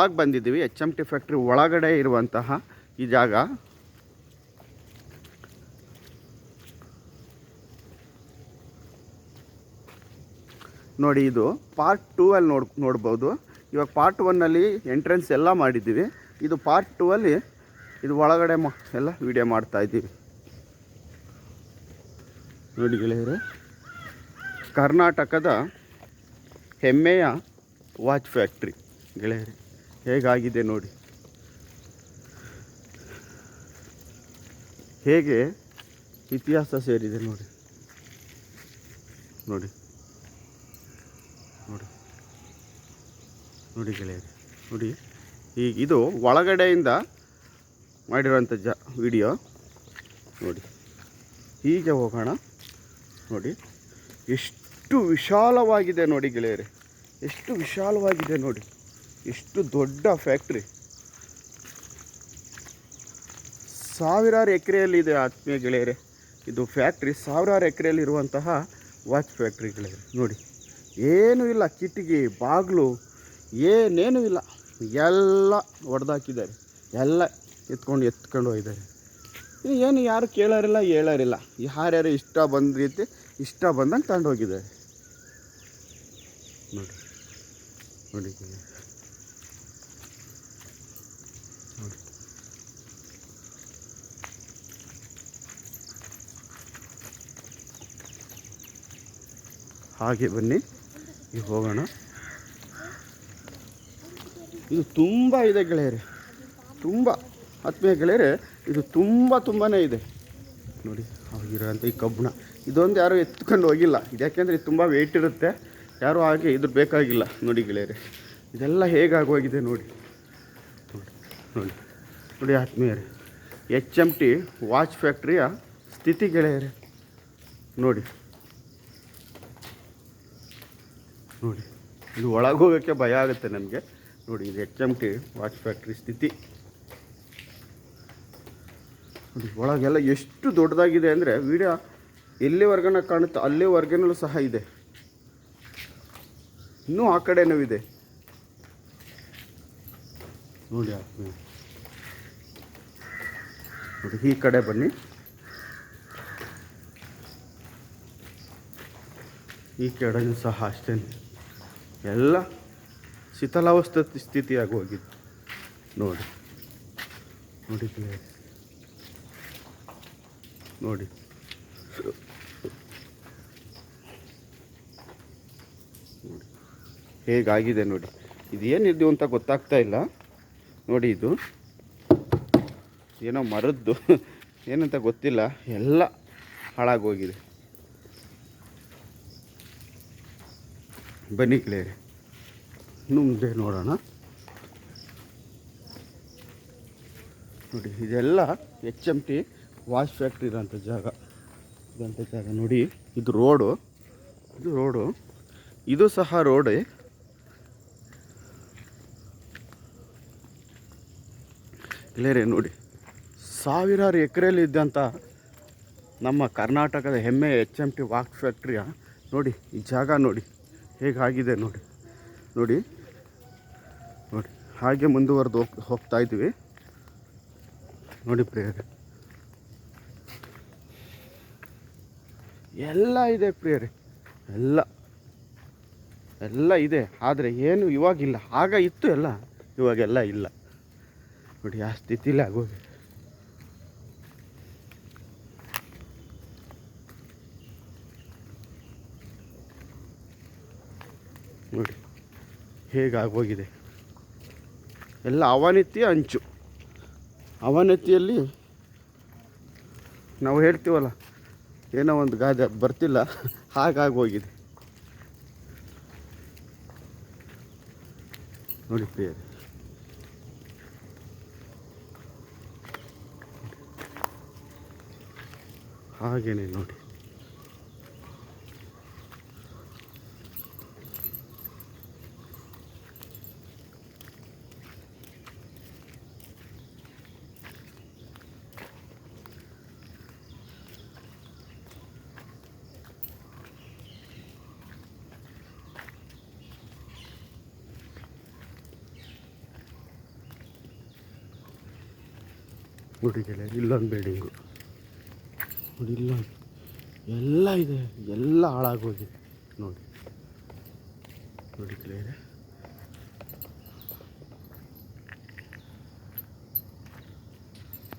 ಒಳಗೆ ಬಂದಿದ್ದೀವಿ H M T factory ಒಳಗಡೆ ಇರುವಂತಹ ಈ ಜಾಗ. ನೋಡಿ ಇದು ಪಾರ್ಟ್ ಟೂ ಅಲ್ಲಿ ನೋಡ್, ನೋಡ್ಬೋದು. ಇವಾಗ ಪಾರ್ಟ್ ಒನ್ನಲ್ಲಿ ಎಂಟ್ರೆನ್ಸ್ ಎಲ್ಲ ಮಾಡಿದ್ದೀವಿ. ಇದು ಪಾರ್ಟ್ ಟೂ ಅಲ್ಲಿ ಇದು ಒಳಗಡೆ ಮ, ಎಲ್ಲ ವಿಡಿಯೋ ಮಾಡ್ತಾ ಇದ್ದೀವಿ. ನೋಡಿ ಗೆಳೆಯರೆ, ಕರ್ನಾಟಕದ ಹೆಮ್ಮೆಯ ವಾಚ್ ಫ್ಯಾಕ್ಟ್ರಿ ಗೆಳೆಯರೆ. ಹೇಗಾಗಿದೆ ನೋಡಿ? ಹೇಗೆ ಇತಿಹಾಸ ಸೇರಿದೆ ನೋಡಿ? ನೋಡಿ. ನೋಡಿ. ನೋಡಿ ಗೆಳೆಯರೆ, ನೋಡಿ. ಈಗ ಇದು ಒಳಗಡೆಯಿಂದ ಮಾಡಿರುವಂಥ ಜ, ವಿಡಿಯೋ. ನೋಡಿ. ಹೀಗೆ ಹೋಗೋಣ. ನೋಡಿ. ಎಷ್ಟು ವಿಶಾಲವಾಗಿದೆ ನೋಡಿ ಗೆಳೆಯರೆ. ಎಷ್ಟು ವಿಶಾಲವಾಗಿದೆ ನೋಡಿ. ಎಷ್ಟು ದೊಡ್ಡ ಫ್ಯಾಕ್ಟ್ರಿ. ಸಾವಿರಾರು ಎಕರೆಯಲ್ಲಿದೆ ಆತ್ಮೀಯ ಗೆಳೆಯರೆ. ಇದು ಫ್ಯಾಕ್ಟ್ರಿ, ಸಾವಿರಾರು ಎಕರೆಯಲ್ಲಿ ಇರುವಂತಹ ವಾಚ್ ಫ್ಯಾಕ್ಟ್ರಿ ಗೆಳೆಯರೆ. ನೋಡಿ, ಏನೂ ಇಲ್ಲ, ಕಿಟಕಿ, ಬಾಗಿಲು, ಏನೇನೂ ಇಲ್ಲ. ಎಲ್ಲ ಹೊಡೆದಾಕಿದ್ದಾರೆ ಎಲ್ಲ ಎತ್ಕೊಂಡು ಎತ್ಕೊಂಡು ಹೋಗಿದ್ದಾರೆ. ಏನು ಯಾರು ಕೇಳೋರಿಲ್ಲ, ಹೇಳೋರಿಲ್ಲ. ಯಾರ್ಯಾರು ಇಷ್ಟ ಬಂದ ರೀತಿ, ಇಷ್ಟ ಬಂದಂಗೆ ತಗೊಂಡು ಹೋಗಿದ್ದಾರೆ. ನೋಡಿ ನೋಡಿ ಹಾಗೆ ಬನ್ನಿ. ಈಗ ಹೋಗೋಣ. ಇದು ತುಂಬ ಇದೆ ಗೆಳೆಯರೆ. ತುಂಬ ಆತ್ಮೀಯ ಗೆಳೆಯರೆ, ಇದು ತುಂಬ ತುಂಬಾ ಇದೆ. ನೋಡಿ ಆಗಿರೋಂಥ ಈ ಕಬ್ಬಣ. ಇದೊಂದು ಯಾರೂ ಎತ್ಕೊಂಡು ಹೋಗಿಲ್ಲ. ಇದು ಯಾಕೆಂದರೆ ಇದು ತುಂಬ ವೆಯ್ಟ್ ಇರುತ್ತೆ. ಯಾರೂ ಹಾಗೆ ಇದ್ರ ಬೇಕಾಗಿಲ್ಲ. ನೋಡಿ ಗೆಳೆಯರೆ, ಇದೆಲ್ಲ ಹೇಗಾಗೋಗಿದೆ ನೋಡಿ. ನೋಡಿ ನೋಡಿ. ನೋಡಿ ಆತ್ಮೀಯರೇ ಎಚ್ ಎಂ ಟಿ ವಾಚ್ ಫ್ಯಾಕ್ಟ್ರಿಯ ಸ್ಥಿತಿ ಗೆಳೆಯರೆ. ನೋಡಿ. ನೋಡಿ. ಇದು ಒಳಗೆ ಹೋಗೋಕ್ಕೆ ಭಯ ಆಗುತ್ತೆ ನನಗೆ ನೋಡಿ, ಇದು H M T watch factory ಸ್ಥಿತಿ. ನೋಡಿ, ಒಳಗೆಲ್ಲ ಎಷ್ಟು ದೊಡ್ಡದಾಗಿದೆ ಅಂದರೆ ವಿಡಿಯೋ ಎಲ್ಲಿವರೆಗನ ಕಾಣುತ್ತೆ ಅಲ್ಲಿವರೆಗೂ ಸಹ ಇದೆ. ಇನ್ನೂ ಆ ಕಡೆನೂ ಇದೆ. ನೋಡಿ. ನೋಡಿ, ಈ ಕಡೆ ಬನ್ನಿ. ಈ ಕಡೆನೂ ಸಹ ಅಷ್ಟೇ ಎಲ್ಲ ಶಿಥಲಾವಸ್ಥೆ ಸ್ಥಿತಿಯಾಗಿ ಹೋಗಿತ್ತು ನೋಡಿ. ನೋಡಿ. ನೋಡಿ ನೋಡಿ. ಹೇಗಾಗಿದೆ ನೋಡಿ. ಇದು ಏನಿದ್ದು ಅಂತ ಗೊತ್ತಾಗ್ತಾ ಇಲ್ಲ. ನೋಡಿ ಇದು. ಏನೋ ಮರದ್ದು. ಏನಂತ ಗೊತ್ತಿಲ್ಲ. ಎಲ್ಲ ಹಾಳಾಗೋಗಿದೆ. ಬನ್ನಿ ಗೆಳೆಯರೆ ಇನ್ನು ಮುಂದೆ ನೋಡೋಣ. ನೋಡಿ, ಇದೆಲ್ಲ H M T watch factory ಇರೋಂಥ ಜಾಗ. ಇದಂಥ ಜಾಗ ನೋಡಿ, ಇದು ರೋಡು ಇದು ರೋಡು ಇದು ಸಹ ರೋಡೇ ಗೆಳೆಯರೆ ನೋಡಿ, ಸಾವಿರಾರು ಎಕರೆಯಲ್ಲಿ ಇದ್ದಂಥ ನಮ್ಮ ಕರ್ನಾಟಕದ ಹೆಮ್ಮೆ ಎಚ್ ಎಂ ಟಿ ವಾಕ್ ಫ್ಯಾಕ್ಟ್ರಿಯ ನೋಡಿ, ಈ ಜಾಗ ನೋಡಿ. ಹೇಗಾಗಿದೆ ನೋಡಿ. ನೋಡಿ. ನೋಡಿ, ಹಾಗೆ ಮುಂದುವರೆದು ಹೋಗ್, ಹೋಗ್ತಾ ಇದ್ದೀವಿ ನೋಡಿ ಪ್ರಿಯರೇ. ಎಲ್ಲ ಇದೆ ಪ್ರಿಯರೇ. ಎಲ್ಲ. ಎಲ್ಲ ಇದೆ. ಆದರೆ ಏನು ಇವಾಗಿಲ್ಲ. ಆಗ ಇತ್ತು ಎಲ್ಲ. ಇವಾಗೆಲ್ಲ ಇಲ್ಲ. ನೋಡಿ, ಆ ಸ್ಥಿತಿಲೇ ಆಗೋಗಿ ನೋಡಿ ಹೇಗಾಗೋಗಿದೆ ಎಲ್ಲ ಅವನತಿಯ ಅಂಚು. ಅವನತಿಯಲ್ಲಿ ನಾವು ಹೇಳ್ತೀವಲ್ಲ, ಏನೋ ಒಂದು ಗಾದೆ ಬರ್ತಿಲ್ಲ ಹಾಗಾಗೋಗಿದೆ ನೋಡಿ ಪ್ರಿಯರಿ. ಹಾಗೇನೆ ನೋಡಿ. ನೋಡಿ ಗೆಳೆಯರೆ ಇಲ್ಲೊಂದು ಬಿಲ್ಡಿಂಗು ನೋಡಿ ಇಲ್ಲೊಂದು ಎಲ್ಲ ಇದೆ ಎಲ್ಲ ಹಾಳಾಗೋಗಿದೆ. ನೋಡಿ. ನೋಡಿ ಗೆಳೆಯರೆ